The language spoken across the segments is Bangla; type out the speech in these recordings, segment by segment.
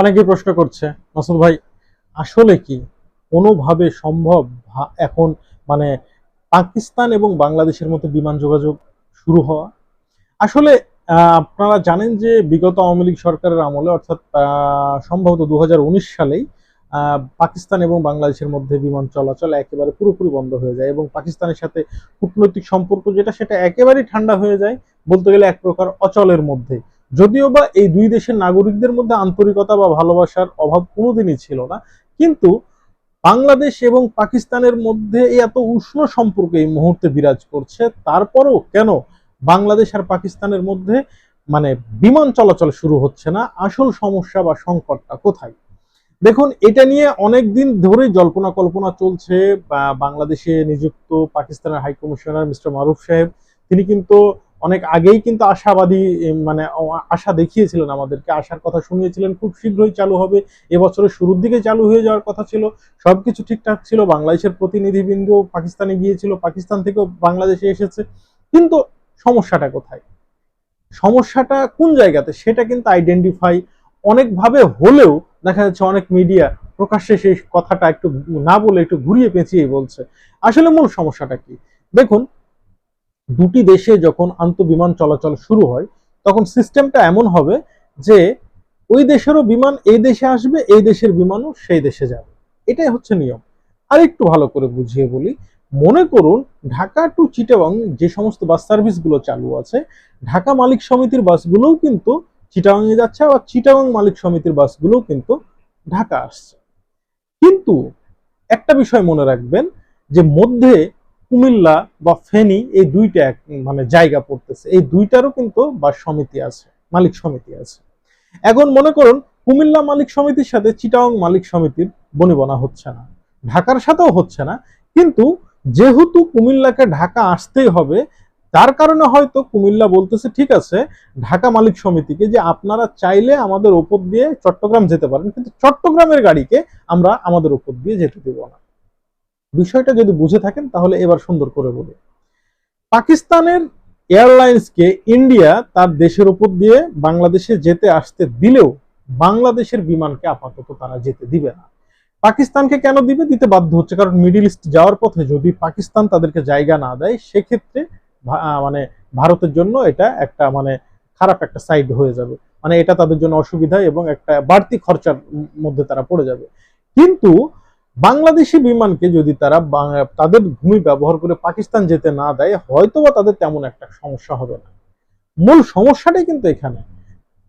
অনেকে প্রশ্ন করছে, মাসুদ ভাই, আসলে কি কোনোভাবে সম্ভব এখন মানে পাকিস্তান এবং বাংলাদেশের মধ্যে বিমান যোগাযোগ শুরু হওয়া? আসলে আপনারা জানেন যে বিগত আওয়ামী লীগ সরকারের আমলে, অর্থাৎ সম্ভবত দু হাজার উনিশ সালেই পাকিস্তান এবং বাংলাদেশের মধ্যে বিমান চলাচল একেবারে পুরোপুরি বন্ধ হয়ে যায় এবং পাকিস্তানের সাথে কূটনৈতিক সম্পর্ক যেটা, সেটা একেবারেই ঠান্ডা হয়ে যায় বলতে গেলে এক প্রকার অচলের মধ্যে। যদিও বা এই দুই দেশের নাগরিকদের মধ্যে আন্তরিকতা বা ভালোবাসার অভাব কোনোদিনই ছিল না, কিন্তু বাংলাদেশ এবং পাকিস্তানের মধ্যে এত উষ্ণ সম্পর্ক এই মুহূর্তে বিরাজ করছে, তারপরও কেন বাংলাদেশ আর পাকিস্তানের মধ্যে মানে বিমান চলাচল শুরু হচ্ছে না? আসল সমস্যা বা সংকটটা কোথায়? দেখুন, এটা নিয়ে অনেক দিন ধরেই জল্পনা কল্পনা চলছে বাংলাদেশে নিযুক্ত পাকিস্তানের হাই কমিশনার মিস্টার মারুফ সাহেব, তিনি কিন্তু অনেক আগেই কিন্তু আশাবাদী মানে আশা দেখিয়েছিলেন আমাদেরকে। আশার কথা শুনিয়েছিলেন, খুব শীঘ্রই চালু হবে। এবছরের শুরুর দিকে চালু হয়ে যাওয়ার কথা ছিল। সবকিছু ঠিকঠাক ছিল। বাংলাদেশের প্রতিনিধিবৃন্দ পাকিস্তানে গিয়েছিল। পাকিস্তান থেকেও বাংলাদেশে এসেছে। কিন্তু সমস্যাটা কোথায়? সমস্যাটা কোন জায়গাতে? সেটা কিন্তু আইডেন্টিফাই অনেকভাবে হলেও দেখা যাচ্ছে অনেক মিডিয়া প্রকাশ্যে সেই কথাটা একটু না বলে একটু ঘুরিয়ে পেঁচিয়ে বলছে। আসলে মূল সমস্যাটা কি? দেখুন দুটি দেশে যখন আন্তঃবিমান চলাচল শুরু হয়, তখন সিস্টেমটা এমন হবে যে ওই দেশেরও বিমান এই দেশে আসবে, এই দেশের বিমানও সেই দেশে যাবে। এটাই হচ্ছে নিয়ম। আর একটু ভালো করে বুঝিয়ে বলি, মনে করুন ঢাকা টু চিটাগং যে সমস্ত বাস সার্ভিসগুলো চালু আছে, ঢাকা মালিক সমিতির বাসগুলোও কিন্তু চিটাগংয়ে যাচ্ছে আবার চিটাগং মালিক সমিতির বাসগুলোও কিন্তু ঢাকা আসছে। কিন্তু একটা বিষয় মনে রাখবেন যে মধ্যে কুমিল্লা বা ফেনী এই দুইটা মানে জায়গা পড়তেছে। এই দুইটারও কিন্তু বা সমিতি আছে, মালিক সমিতি আছে। এখন মনে করুন, কুমিল্লা মালিক সমিতির সাথে চিটাং মালিক সমিতির বনিবনা হচ্ছে না। ঢাকার সাথেও হচ্ছে না। কিন্তু যেহেতু কুমিল্লাকে ঢাকা আসতেই হবে, তার কারণে হয়তো কুমিল্লা বলতেছে, ঠিক আছে, ঢাকা মালিক সমিতিকে যে আপনারা চাইলে আমাদের ওপর দিয়ে চট্টগ্রাম যেতে পারেন, কিন্তু চট্টগ্রামের গাড়িকে আমরা আমাদের উপর দিয়ে যেতে দেব না। বিষয়টা যদি বুঝে থাকেন, তাহলে এবার সুন্দর করে বলি। পাকিস্তানের এয়ারলাইন্সকে ইন্ডিয়া তার দেশের উপর দিয়ে বাংলাদেশে যেতে আসতে দিলেও বাংলাদেশের বিমানকে আপাতত তারা যেতে দিবে না। পাকিস্তানকে কেন দিবে? দিতে বাধ্য হচ্ছে, কারণ মিডিল ইস্ট যাওয়ার পথে যদি পাকিস্তান তাদেরকে জায়গা না দেয়, সেক্ষেত্রে মানে ভারতের জন্য এটা একটা মানে খারাপ একটা সাইড হয়ে যাবে। মানে এটা তাদের জন্য অসুবিধা এবং একটা বাড়তি খরচার মধ্যে তারা পড়ে যাবে। কিন্তু বাংলাদেশি বিমানকে যদি তারা তাদের ভূমি ব্যবহার করে পাকিস্তান যেতে না দেয়, হয়তোবা তাদের তেমন একটা সমস্যা হবে না। মূল সমস্যাটাই কিন্তু এখানে।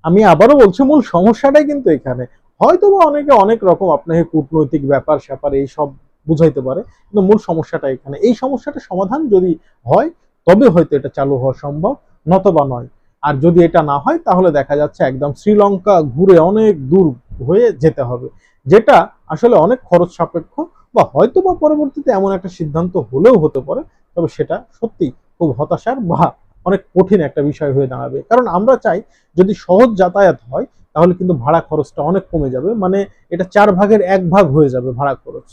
আমি আবারও বলছি, মূল সমস্যাটাই কিন্তু এখানে। হয়তোবা অনেকে অনেক রকম আপনাকে কূটনৈতিক ব্যাপার স্যাপার এই সব বুঝাইতে পারে, কিন্তু মূল সমস্যাটা এখানে। এই সমস্যাটা সমাধান যদি হয়, তবে হয়তো এটা চালু হওয়া সম্ভব, নতবা নয়। আর যদি এটা না হয়, তাহলে দেখা যাচ্ছে একদম শ্রীলঙ্কা ঘুরে অনেক দূর হয়ে যেতে হবে। যেটা আসলে অনেক খরচ সাপেক্ষ বা হয়তো বা পরবর্তীতে এমন একটা সিদ্ধান্ত হলেও হতে পারে, তবে সেটা সত্যি খুব হতাশার বা অনেক কঠিন একটা বিষয় হয়ে দাঁড়াবে। কারণ আমরা চাই যদি সহজ যাতায়াত হয়, তাহলে কিন্তু ভাড়া খরচটা অনেক কমে যাবে মানে এটা চার ভাগের এক ভাগ হয়ে যাবে ভাড়া খরচ।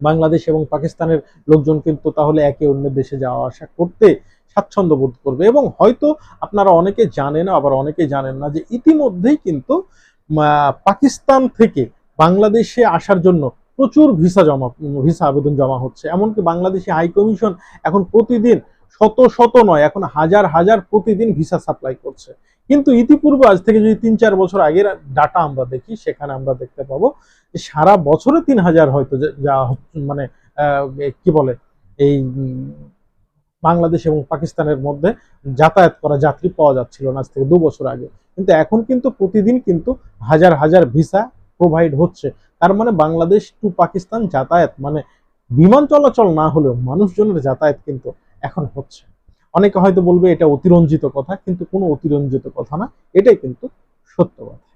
বাংলাদেশ এবং পাকিস্তানের লোকজন কিন্তু তাহলে একে অন্যের দেশে যাওয়া আসা করতে স্বাচ্ছন্দ্য বোধ করবে এবং হয়তো আপনারা অনেকে জানেন, আবার অনেকে জানেন না যে ইতিমধ্যেই কিন্তু পাকিস্তান থেকে বাংলাদেশে আসার জন্য প্রচুর ভিসা জমা ভিসা আবেদন জমা হচ্ছে। এমনকি বাংলাদেশি হাই কমিশন এখন প্রতিদিন শত শত নয়, এখন হাজার হাজার প্রতিদিন ভিসা সাপ্লাই করছে। কিন্তু ইতিপূর্বে আজ থেকে যদি তিন চার বছর আগের ডাটা আমরা দেখি, সেখানে আমরা দেখতে পাবো যে সারা বছরে তিন হাজার হয়তো যা মানে কি বলে, এই বাংলাদেশ এবং পাকিস্তানের মধ্যে যাতায়াত করা যাত্রী পাওয়া যাচ্ছিল না আজ থেকে দু বছর আগে। কিন্তু এখন কিন্তু প্রতিদিন কিন্তু হাজার হাজার ভিসা প্রোভাইড হচ্ছে। তার মানে বাংলাদেশ টু পাকিস্তান যাতায়াত মানে বিমান চলাচল না হলেও মানুষজনের যাতায়াত কিন্তু এখন হচ্ছে। অনেকে হয়তো বলবে এটা অতিরঞ্জিত কথা, কিন্তু কোনো অতিরঞ্জিত কথা না, এটাই কিন্তু সত্য কথা।